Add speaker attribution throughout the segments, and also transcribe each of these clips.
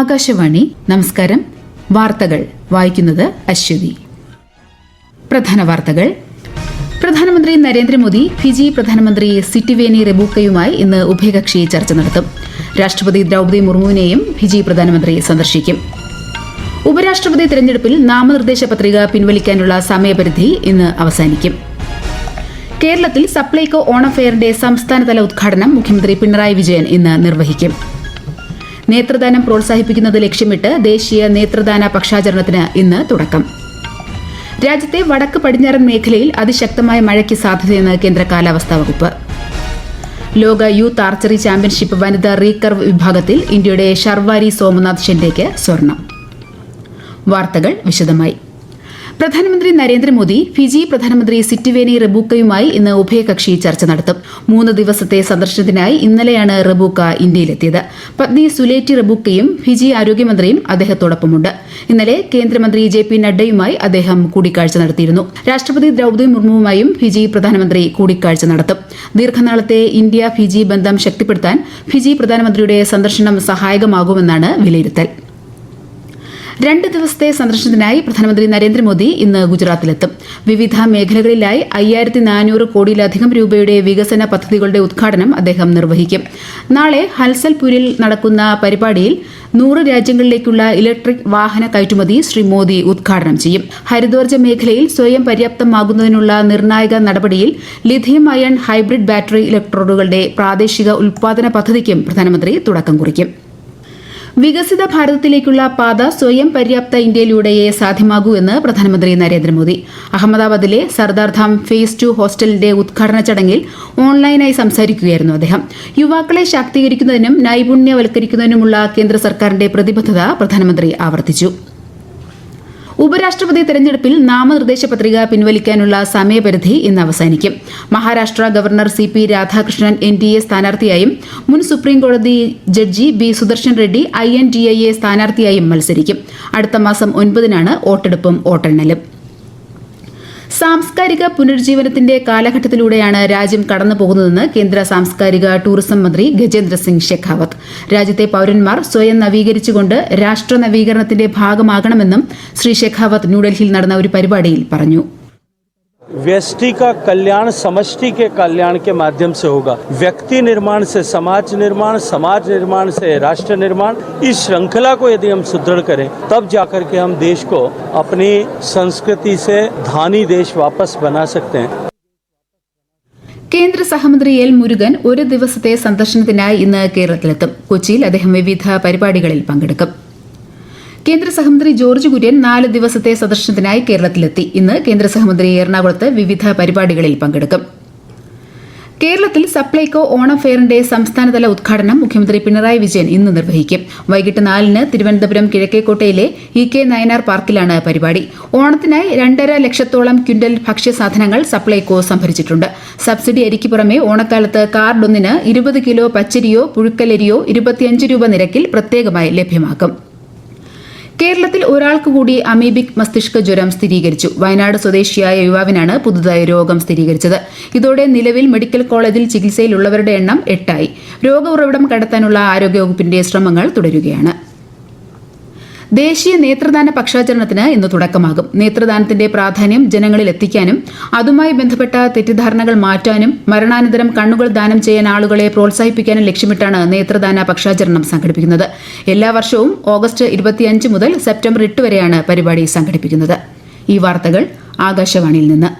Speaker 1: ആകാശവാണി. നമസ്കാരം. വാർത്തകൾ വായിക്കുന്നത് അശ്വതി. പ്രധാന വാർത്തകൾ. പ്രധാനമന്ത്രി നരേന്ദ്രമോദി ഫിജി പ്രധാനമന്ത്രി സിറ്റിവേനി റെബൂക്കയുമായി ഇന്ന് ഉഭയകക്ഷി ചർച്ച നടത്തും. രാഷ്ട്രപതി ദ്രൗപദി മുർമുവിനെയും ഫിജി പ്രധാനമന്ത്രി സന്ദർശിക്കും. ഉപരാഷ്ട്രപതി തെരഞ്ഞെടുപ്പിൽ നാമനിർദ്ദേശ പത്രിക പിൻവലിക്കാനുള്ള സമയപരിധി ഇന്ന് അവസാനിക്കും. കേരളത്തിൽ സപ്ലൈകോ ഓണം ഫെയറിന്റെ സംസ്ഥാനതല ഉദ്ഘാടനം മുഖ്യമന്ത്രി പിണറായി വിജയൻ ഇന്ന് നിർവഹിക്കും. നേത്രദാനം പ്രോത്സാഹിപ്പിക്കുന്നത് ലക്ഷ്യമിട്ട് ദേശീയ നേത്രദാന പക്ഷാചരണത്തിന് ഇന്ന് തുടക്കം. രാജ്യത്തെ വടക്ക് പടിഞ്ഞാറൻ മേഖലയിൽ അതിശക്തമായ മഴയ്ക്ക് സാധ്യതയെന്ന് കേന്ദ്ര കാലാവസ്ഥാ വകുപ്പ്. ലോക യൂത്ത് ആർച്ചറി ചാമ്പ്യൻഷിപ്പ് വനിതാ റീകർവ് വിഭാഗത്തിൽ ഇന്ത്യയുടെ ഷർവാരി സോമനാഥ് ഷെൻഡേക്ക് സ്വർണം. വാർത്തകൾ വിശദമായി. പ്രധാനമന്ത്രി നരേന്ദ്രമോദി ഫിജി പ്രധാനമന്ത്രി സിറ്റിവേനി റബൂക്കയുമായി ഇന്ന് ഉഭയകക്ഷി ചർച്ച നടത്തും. മൂന്ന് ദിവസത്തെ സന്ദർശനത്തിനായി ഇന്നലെയാണ് റബൂക്ക ഇന്ത്യയിലെത്തിയത്. പത്നി സുലേറ്റി റബൂക്കയും ഫിജി ആരോഗ്യമന്ത്രിയും അദ്ദേഹത്തോടൊപ്പമുണ്ട്. ഇന്നലെ കേന്ദ്രമന്ത്രി ജെ പി നഡ്ഡയുമായി അദ്ദേഹം കൂടിക്കാഴ്ച നടത്തിയിരുന്നു. രാഷ്ട്രപതി ദ്രൌപദി മുർമുവുമായും ഫിജി പ്രധാനമന്ത്രി കൂടിക്കാഴ്ച നടത്തും. ദീർഘനാളത്തെ ഇന്ത്യ ഫിജി ബന്ധം ശക്തിപ്പെടുത്താൻ ഫിജി പ്രധാനമന്ത്രിയുടെ സന്ദർശനം സഹായകമാകുമെന്നാണ് വിലയിരുത്തൽ. രണ്ട് ദിവസത്തെ സന്ദർശനത്തിനായി പ്രധാനമന്ത്രി നരേന്ദ്രമോദി ഇന്ന് ഗുജറാത്തിലെത്തും. വിവിധ മേഖലകളിലായി അയ്യായിരത്തി നാനൂറ് കോടിയിലധികം രൂപയുടെ വികസന പദ്ധതികളുടെ ഉദ്ഘാടനം അദ്ദേഹം നിർവഹിക്കും. നാളെ ഹൽസൽപൂരിൽ നടക്കുന്ന പരിപാടിയിൽ നൂറ് രാജ്യങ്ങളിലേക്കുള്ള ഇലക്ട്രിക് വാഹന കയറ്റുമതി ശ്രീ മോദി ഉദ്ഘാടനം ചെയ്യും. ഹരിതോർജ മേഖലയിൽ സ്വയം പര്യാപ്തമാകുന്നതിനുള്ള നിർണായക നടപടിയിൽ ലിഥിയം അയൺ ഹൈബ്രിഡ് ബാറ്ററി ഇലക്ട്രോഡുകളുടെ പ്രാദേശിക ഉൽപാദന പദ്ധതിക്കും പ്രധാനമന്ത്രി തുടക്കം കുറിക്കും. വികസിത ഭാരതത്തിലേക്കുള്ള പാത സ്വയം പര്യാപ്ത ഇന്ത്യയിലൂടെയേ സാധ്യമാകൂ എന്ന് പ്രധാനമന്ത്രി നരേന്ദ്രമോദി. അഹമ്മദാബാദിലെ സർദാർ ധാം ഫേസ് ടു ഹോസ്റ്റലിന്റെ ഉദ്ഘാടന ചടങ്ങിൽ ഓൺലൈനായി സംസാരിക്കുകയായിരുന്നു അദ്ദേഹം. യുവാക്കളെ ശാക്തീകരിക്കുന്നതിനും നൈപുണ്യവൽക്കരിക്കുന്നതിനുമുള്ള കേന്ദ്ര സർക്കാരിന്റെ പ്രതിബദ്ധത പ്രധാനമന്ത്രി ആവർത്തിച്ചു. ഉപരാഷ്ട്രപതി തെരഞ്ഞെടുപ്പിൽ നാമനിർദ്ദേശ പത്രിക പിൻവലിക്കാനുള്ള സമയപരിധി ഇന്ന് അവസാനിക്കും. Maharashtra governor C P Radhakrishnan N D A സ്ഥാനാർത്ഥിയായും മുൻ സുപ്രീംകോടതി judge B Sudarshan Reddy I N D I A സ്ഥാനാർത്ഥിയായും മത്സരിക്കും. അടുത്ത മാസം ഒൻപതിനാണ് വോട്ടെടുപ്പും വോട്ടെണ്ണലും. സാംസ്കാരിക പുനരുജ്ജീവനത്തിന്റെ കാലഘട്ടത്തിലൂടെയാണ് രാജ്യം കടന്നുപോകുന്നതെന്ന് കേന്ദ്ര സാംസ്കാരിക ടൂറിസം മന്ത്രി ഗജേന്ദ്ര സിംഗ് ഷെഖാവത്ത് രാജ്യത്തെ പൌരന്മാർ സ്വയം നവീകരിച്ചുകൊണ്ട് രാഷ്ട്ര നവീകരണത്തിന്റെ ഭാഗമാകണമെന്നും ശ്രീ ഷെഖാവത്ത് ന്യൂഡൽഹിയിൽ നടന്ന ഒരു പരിപാടിയിൽ പറഞ്ഞു.
Speaker 2: व्यष्टि का कल्याण समष्टि के कल्याण के माध्यम से होगा व्यक्ति निर्माण से समाज निर्माण समाज निर्माण से राष्ट्र निर्माण इस श्रृंखला को यदि हम सुदृढ़ करें तब जाकर के हम देश को अपनी संस्कृति से धानी देश वापस बना सकते हैं
Speaker 1: കേന്ദ്ര സഹമന്ത്രി എൽ മുരുകൻ ഒരു ദിവസത്തെ സന്ദർശനത്തിനായി ഇന്ന് കേരളത്തിലെത്തും കൊച്ചിയിൽ അദ്ദേഹം വിവിധ പരിപാടികളിൽ പങ്കെടുക്കും കേന്ദ്ര സഹമന്ത്രി ജോർജ് കുര്യൻ നാല് ദിവസത്തെ സന്ദർശനത്തിനായി കേരളത്തിലെത്തി. ഇന്ന് കേന്ദ്ര സഹമന്ത്രി എറണാകുളത്ത് വിവിധ പരിപാടികളിൽ പങ്കെടുക്കും. കേരളത്തിൽ സപ്ലൈകോ ഓണം ഫെയറിന്റെ സംസ്ഥാനതല ഉദ്ഘാടനം മുഖ്യമന്ത്രി പിണറായി വിജയൻ ഇന്ന് നിർവഹിക്കും. വൈകിട്ട് നാലിന് തിരുവനന്തപുരം കിഴക്കേക്കോട്ടയിലെ ഇ കെ നയനാർ പാർക്കിലാണ് പരിപാടി. ഓണത്തിനായി രണ്ടര ലക്ഷത്തോളം ക്വിന്റൽ ഭക്ഷ്യസാധനങ്ങൾ സപ്ലൈകോ സംഭരിച്ചിട്ടുണ്ട്. സബ്സിഡി അരിക്ക് പുറമെ ഓണക്കാലത്ത് കാർഡൊന്നിന് ഇരുപത് കിലോ പച്ചരിയോ പുഴുക്കലരിയോ ഇരുപത്തിയഞ്ച് രൂപ നിരക്കിൽ പ്രത്യേകമായി ലഭ്യമാക്കും. കേരളത്തിൽ ഒരാൾക്ക് കൂടി അമീബിക് മസ്തിഷ്ക ജ്വരം സ്ഥിരീകരിച്ചു. വയനാട് സ്വദേശിയായ യുവാവിനാണ് പുതുതായി രോഗം സ്ഥിരീകരിച്ചത്. ഇതോടെ നിലവിൽ മെഡിക്കൽ കോളേജിൽ ചികിത്സയിലുള്ളവരുടെ എണ്ണം എട്ടായി. രോഗ ഉറവിടം കണ്ടെത്താനുള്ള ആരോഗ്യവകുപ്പിന്റെ ശ്രമങ്ങൾ തുടരുകയാണ്. ദേശീയ നേത്രദാന പക്ഷാചരണത്തിന് ഇന്ന് തുടക്കമാകും. നേത്രദാനത്തിന്റെ പ്രാധാന്യം ജനങ്ങളിൽ എത്തിക്കാനും അതുമായി ബന്ധപ്പെട്ട തെറ്റിദ്ധാരണകൾ മാറ്റാനും മരണാനന്തരം കണ്ണുകൾ ദാനം ചെയ്യാൻ ആളുകളെ പ്രോത്സാഹിപ്പിക്കാനും ലക്ഷ്യമിട്ടാണ് നേത്രദാന പക്ഷാചരണം സംഘടിപ്പിക്കുന്നത്. എല്ലാ വർഷവും ഓഗസ്റ്റ് ഇരുപത്തിയഞ്ച് മുതൽ സെപ്റ്റംബർ എട്ട് വരെയാണ് പരിപാടി സംഘടിപ്പിക്കുന്നത്. ഈ വാർത്തകൾ ആകാശവാണിയിൽ നിന്ന്.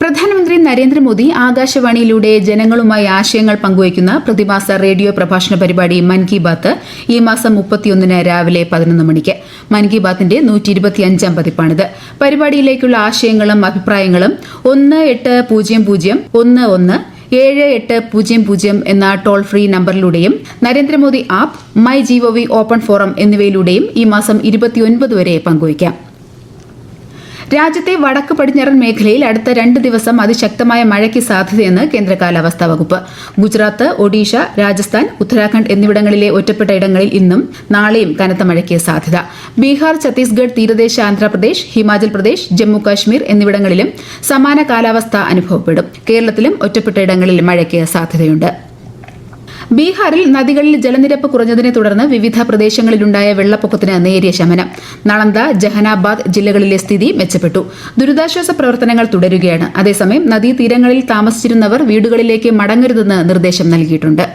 Speaker 1: പ്രധാനമന്ത്രി നരേന്ദ്രമോദി ആകാശവാണിയിലൂടെ ജനങ്ങളുമായി ആശയങ്ങൾ പങ്കുവയ്ക്കുന്ന പ്രതിമാസ റേഡിയോ പ്രഭാഷണ പരിപാടി മൻ കി ബാത്ത് ഈ മാസം മുപ്പത്തിയൊന്നിന് രാവിലെ പതിനൊന്ന് മണിക്ക്. മൻ കി ബാത്തിന്റെ നൂറ്റി പതിപ്പാണിത്. പരിപാടിയിലേക്കുള്ള ആശയങ്ങളും അഭിപ്രായങ്ങളും ഒന്ന് എട്ട് പൂജ്യം പൂജ്യം ഒന്ന് ഒന്ന് ഏഴ് എട്ട് പൂജ്യം പൂജ്യം എന്ന toll free നമ്പറിലൂടെയും Narendra Modi app my gov open forum എന്നിവയിലൂടെയും ഈ മാസം ഇരുപത്തിയൊൻപത് വരെ പങ്കുവയ്ക്കാം. രാജ്യത്തെ വടക്ക് പടിഞ്ഞാറൻ മേഖലയിൽ അടുത്ത രണ്ട് ദിവസം അതിശക്തമായ മഴയ്ക്ക് സാധ്യതയെന്ന് കേന്ദ്ര കാലാവസ്ഥാ വകുപ്പ്. ഗുജറാത്ത് ഒഡീഷ രാജസ്ഥാൻ ഉത്തരാഖണ്ഡ് എന്നിവിടങ്ങളിലെ ഒറ്റപ്പെട്ട ഇടങ്ങളിൽ ഇന്നും നാളെയും കനത്ത മഴയ്ക്ക് സാധ്യത. ബീഹാർ ഛത്തീസ്ഗഡ് തീരദേശ ആന്ധ്രാപ്രദേശ് ഹിമാചൽ പ്രദേശ് ജമ്മു കാശ്മീർ എന്നിവിടങ്ങളിലും സമാന കാലാവസ്ഥ അനുഭവപ്പെടും. കേരളത്തിലും ഒറ്റപ്പെട്ട ഇടങ്ങളിൽ മഴയ്ക്ക് സാധ്യതയുണ്ട്. ബീഹാറിൽ നദികളിൽ ജലനിരപ്പ് കുറഞ്ഞതിനെ തുടർന്ന് വിവിധ പ്രദേശങ്ങളിലുണ്ടായ വെള്ളപ്പൊക്കത്തിന് നേരിയ ശമനം. നളന്ദ ജഹനാബാദ് ജില്ലകളിലെ സ്ഥിതി മെച്ചപ്പെട്ടു. ദുരിതാശ്വാസ പ്രവർത്തനങ്ങൾ തുടരുകയാണ്. അതേസമയം നദീതീരങ്ങളിൽ താമസിച്ചിരുന്നവർ വീടുകളിലേക്ക് മടങ്ങരുതെന്ന് നിർദ്ദേശം നൽകിയിട്ടുണ്ട്.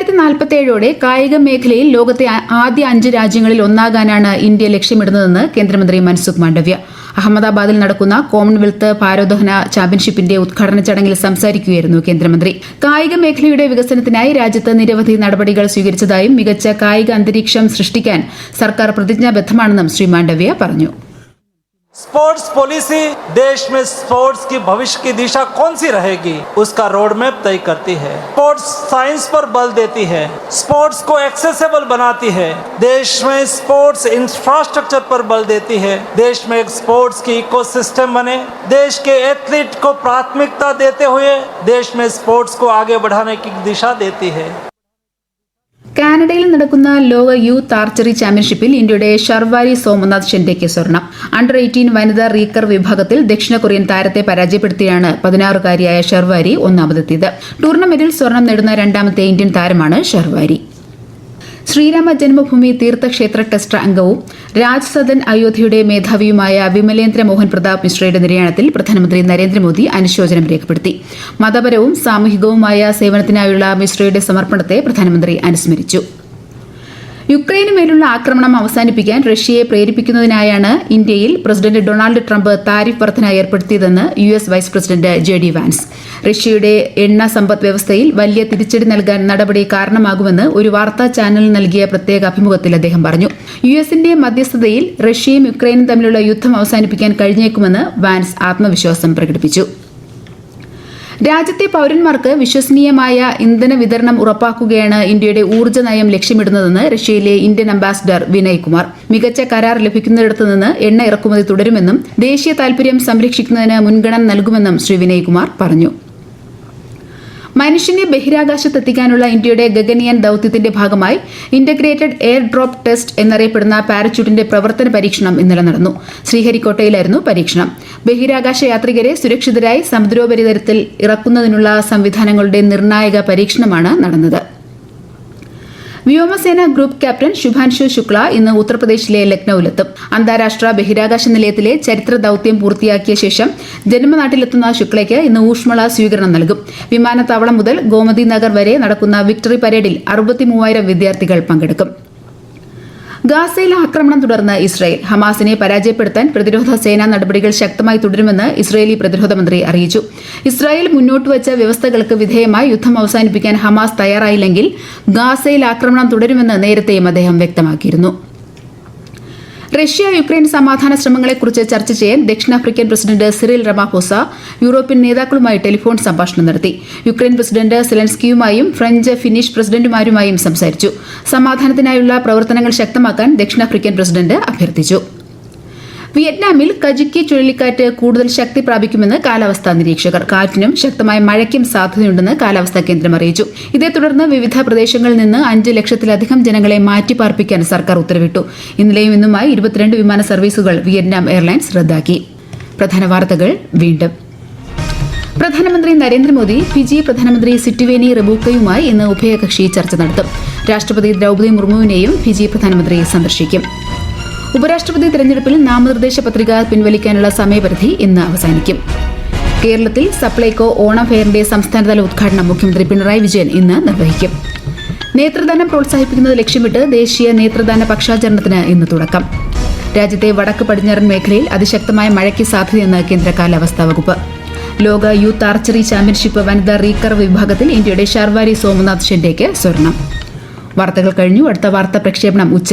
Speaker 1: രണ്ടായിരത്തി നാൽപ്പത്തിയേഴോടെ കായിക മേഖലയിൽ ലോകത്തെ ആ- ആദ്യ അഞ്ച് രാജ്യങ്ങളിൽ ഒന്നാകാനാണ് ഇന്ത്യ ലക്ഷ്യമിടുന്നതെന്ന് കേന്ദ്രമന്ത്രി മൻസുഖ് മാണ്ഡവ്യ അഹമ്മദാബാദിൽ നടക്കുന്ന കോമൺവെൽത്ത് ഭാരോദ്വഹന ചാമ്പ്യൻഷിപ്പിന്റെ ഉദ്ഘാടന ചടങ്ങിൽ സംസാരിക്കുകയായിരുന്നു കേന്ദ്രമന്ത്രി കായിക മേഖലയുടെ വികസനത്തിനായി രാജ്യത്ത് നിരവധി നടപടികൾ സ്വീകരിച്ചതായും മികച്ച കായിക അന്തരീക്ഷം സൃഷ്ടിക്കാൻ സർക്കാർ പ്രതിജ്ഞാബദ്ധമാണെന്നും ശ്രീ മാണ്ഡവ്യ പറഞ്ഞു
Speaker 3: स्पोर्ट्स पॉलिसी देश में स्पोर्ट्स की भविष्य की दिशा कौन सी रहेगी उसका रोड मैप तय करती है स्पोर्ट्स साइंस पर बल देती है स्पोर्ट्स को एक्सेसिबल बनाती है। देश में स्पोर्ट्स इंफ्रास्ट्रक्चर पर बल देती है। देश में एक स्पोर्ट्स की इकोसिस्टम बने। देश के एथलीट को प्राथमिकता देते हुए, देश में स्पोर्ट्स को आगे बढ़ाने की दिशा देती है।
Speaker 1: കാനഡയിൽ നടക്കുന്ന ലോക യൂത്ത് ആർച്ചറി ചാമ്പ്യൻഷിപ്പിൽ ഇന്ത്യയുടെ ഷർവാരി സോമനാഥ് ഷെൻഡയ്ക്ക് സ്വർണം. അണ്ടർ എയ്റ്റീൻ വനിതാ റീക്കർ വിഭാഗത്തിൽ ദക്ഷിണ കൊറിയൻ താരത്തെ പരാജയപ്പെടുത്തിയാണ് പതിനാറുകാരിയായ ഷർവാരി ഒന്നാമതെത്തിയത്. ടൂർണമെന്റിൽ സ്വർണം നേടുന്ന രണ്ടാമത്തെ ഇന്ത്യൻ താരമാണ് ഷർവാരി ശ്രീരാമ ജന്മഭൂമി തീർത്ഥക്ഷേത്ര ട്രസ്റ്റ് അംഗവും രാജ്സദൻ അയോധ്യയുടെ മേധാവിയുമായ വിമലേന്ദ്ര മോഹൻ പ്രതാപ് മിശ്രയുടെ നിര്യാണത്തിൽ പ്രധാനമന്ത്രി നരേന്ദ്രമോദി അനുശോചനം രേഖപ്പെടുത്തി. മതപരവും സാമൂഹികവുമായ സേവനത്തിനായുള്ള മിശ്രയുടെ സമർപ്പണത്തെ പ്രധാനമന്ത്രി അനുസ്മരിച്ചു. യുക്രൈന് മേലുള്ള ആക്രമണം അവസാനിപ്പിക്കാൻ റഷ്യയെ പ്രേരിപ്പിക്കുന്നതിനായാണ് ഇന്ത്യയിൽ പ്രസിഡന്റ് ഡൊണാൾഡ് ട്രംപ് താരിഫ് വർധന ഏർപ്പെടുത്തിയതെന്ന് U S vice president J D Vance. റഷ്യയുടെ എണ്ണ സമ്പദ് വ്യവസ്ഥയിൽ വലിയ തിരിച്ചടി നൽകാൻ നടപടി കാരണമാകുമെന്ന് ഒരു വാർത്താ ചാനലിന് നൽകിയ പ്രത്യേക അഭിമുഖത്തിൽ അദ്ദേഹം പറഞ്ഞു. യു എസിന്റെ മധ്യസ്ഥതയിൽ റഷ്യയും യുക്രൈനും തമ്മിലുള്ള യുദ്ധം അവസാനിപ്പിക്കാൻ കഴിഞ്ഞേക്കുമെന്ന് വാൻസ് ആത്മവിശ്വാസം പ്രകടിപ്പിച്ചു. രാജ്യത്തെ പൌരന്മാർക്ക് വിശ്വസനീയമായ ഇന്ധന വിതരണം ഉറപ്പാക്കുകയാണ് ഇന്ത്യയുടെ ഊർജ നയം ലക്ഷ്യമിടുന്നതെന്ന് റഷ്യയിലെ ഇന്ത്യൻ അംബാസിഡർ വിനയ് കുമാർ. മികച്ച കരാർ ലഭിക്കുന്നിടത്തു നിന്ന് എണ്ണ ഇറക്കുമതി തുടരുമെന്നും ദേശീയ താൽപര്യം സംരക്ഷിക്കുന്നതിന് മുൻഗണന നൽകുമെന്നും ശ്രീ വിനയ് കുമാർ പറഞ്ഞു. മനുഷ്യനെ ബഹിരാകാശത്തെത്തിക്കാനുള്ള ഇന്ത്യയുടെ ഗഗനിയൻ ദൌത്യത്തിന്റെ ഭാഗമായി ഇന്റഗ്രേറ്റഡ് എയർ ഡ്രോപ്പ് ടെസ്റ്റ് എന്നറിയപ്പെടുന്ന പാരച്യൂട്ടിന്റെ പ്രവർത്തന പരീക്ഷണം ഇന്നലെ നടന്നു. ശ്രീഹരിക്കോട്ടയിലായിരുന്നു പരീക്ഷണം. ബഹിരാകാശ യാത്രികരെ സുരക്ഷിതരായി സമുദ്രോപരിതലത്തിൽ ഇറക്കുന്നതിനുള്ള സംവിധാനങ്ങളുടെ നിർണായക പരീക്ഷണമാണ് നടന്നത്. വ്യോമസേന ഗ്രൂപ്പ് ക്യാപ്റ്റൻ ശുഭാൻഷു ശുക്ല ഇന്ന് ഉത്തർപ്രദേശിലെ ലക്നൌവിലെത്തും. അന്താരാഷ്ട്ര ബഹിരാകാശ നിലയത്തിലെ ചരിത്ര ദൌത്യം പൂർത്തിയാക്കിയ ശേഷം ജന്മനാട്ടിലെത്തുന്ന ശുക്ലയ്ക്ക് ഇന്ന് ഊഷ്മള സ്വീകരണം നൽകും. വിമാനത്താവളം മുതൽ ഗോമതി നഗർ വരെ നടക്കുന്ന വിക്ടറി പരേഡിൽ അറുപത്തിമൂവായിരം വിദ്യാർത്ഥികൾ പങ്കെടുക്കും. ഗാസയിൽ ആക്രമണം തുടർന്ന് ഇസ്രായേൽ ഹമാസിനെ പരാജയപ്പെടുത്താൻ പ്രതിരോധ സേനാ നടപടികൾ ശക്തമായി തുടരുമെന്ന് ഇസ്രായേലി പ്രതിരോധ മന്ത്രി അറിയിച്ചു. ഇസ്രായേൽ മുന്നോട്ട് വച്ച വ്യവസ്ഥകൾക്ക് വിധേയമായി യുദ്ധം അവസാനിപ്പിക്കാൻ ഹമാസ് തയ്യാറായില്ലെങ്കിൽ ഗാസയിൽ ആക്രമണം തുടരുമെന്ന് നേരത്തെയും അദ്ദേഹം വ്യക്തമാക്കിയിരുന്നു. റഷ്യ യുക്രൈൻ സമാധാന ശ്രമങ്ങളെക്കുറിച്ച് ചർച്ച ചെയ്യാൻ ദക്ഷിണാഫ്രിക്കൻ പ്രസിഡന്റ് സിറിൽ റമാഫോസ യൂറോപ്യൻ നേതാക്കളുമായി ടെലിഫോൺ സംഭാഷണം നടത്തി. യുക്രൈൻ പ്രസിഡന്റ് സെലൻസ്കിയുമായും ഫ്രഞ്ച് ഫിനിഷ് പ്രസിഡന്റുമാരുമായും സംസാരിച്ചു. സമാധാനത്തിനായുള്ള പ്രവർത്തനങ്ങൾ ശക്തമാക്കാൻ ദക്ഷിണാഫ്രിക്കൻ പ്രസിഡന്റ് അഭ്യർത്ഥിച്ചു. വിയറ്റ്നാമിൽ കജിക്കി ചുഴലിക്കാറ്റ് കൂടുതൽ ശക്തി പ്രാപിക്കുമെന്ന് കാലാവസ്ഥാ നിരീക്ഷകർ. കാറ്റിനും ശക്തമായ മഴയ്ക്കും സാധ്യതയുണ്ടെന്ന് കാലാവസ്ഥാ കേന്ദ്രം അറിയിച്ചു. ഇതേ തുടർന്ന് വിവിധ പ്രദേശങ്ങളിൽ നിന്ന് അഞ്ച് ലക്ഷത്തിലധികം ജനങ്ങളെ മാറ്റിപ്പാർപ്പിക്കാൻ സർക്കാർ ഉത്തരവിട്ടു. ഇന്നലെയും ഇന്നുമായി ഇരുപത്തിരണ്ട് വിമാന സർവീസുകൾ വിയറ്റ്നാം എയർലൈൻസ് റദ്ദാക്കി. പ്രധാന വാർത്തകൾ വീണ്ടും. പ്രധാനമന്ത്രി നരേന്ദ്രമോദി ഫിജി പ്രധാനമന്ത്രി സിറ്റുവേനി റബൂക്കയുമായി ഇന്ന് ഉഭയകക്ഷി ചർച്ച നടത്തും. രാഷ്ട്രപതി ദ്രൗപദി മുർമുവിനെയും ഫിജി പ്രധാനമന്ത്രി സന്ദർശിക്കും. ഉപരാഷ്ട്രപതി തെരഞ്ഞെടുപ്പിൽ നാമനിർദ്ദേശ പത്രിക പിൻവലിക്കാനുള്ള സമയപരിധി ഇന്ന് അവസാനിക്കും. കേരളത്തിൽ സപ്ലൈകോ ഓണം ഫെയറിന്റെ സംസ്ഥാനതല ഉദ്ഘാടനം മുഖ്യമന്ത്രി പിണറായി വിജയൻ ഇന്ന് നിർവഹിക്കും. നേത്രദാനം പ്രോത്സാഹിപ്പിക്കുന്നത് ലക്ഷ്യമിട്ട് ദേശീയ നേത്രദാന പക്ഷാചരണത്തിന് ഇന്ന് തുടക്കം. രാജ്യത്തെ വടക്ക് പടിഞ്ഞാറൻ മേഖലയിൽ അതിശക്തമായ മഴയ്ക്ക് സാധ്യതയെന്ന് കേന്ദ്ര കാലാവസ്ഥാ വകുപ്പ്. ലോക യൂത്ത് ആർച്ചറി ചാമ്പ്യൻഷിപ്പ് വനിതാ റീകർവ് വിഭാഗത്തിൽ ഇന്ത്യയുടെ ഷർവാരി സോമനാഥ് ഷെൻഡേക്ക് സ്വർണം. വാർത്തകൾ കഴിഞ്ഞു. അടുത്ത വാർത്താ പ്രക്ഷേപണം ഉച്ച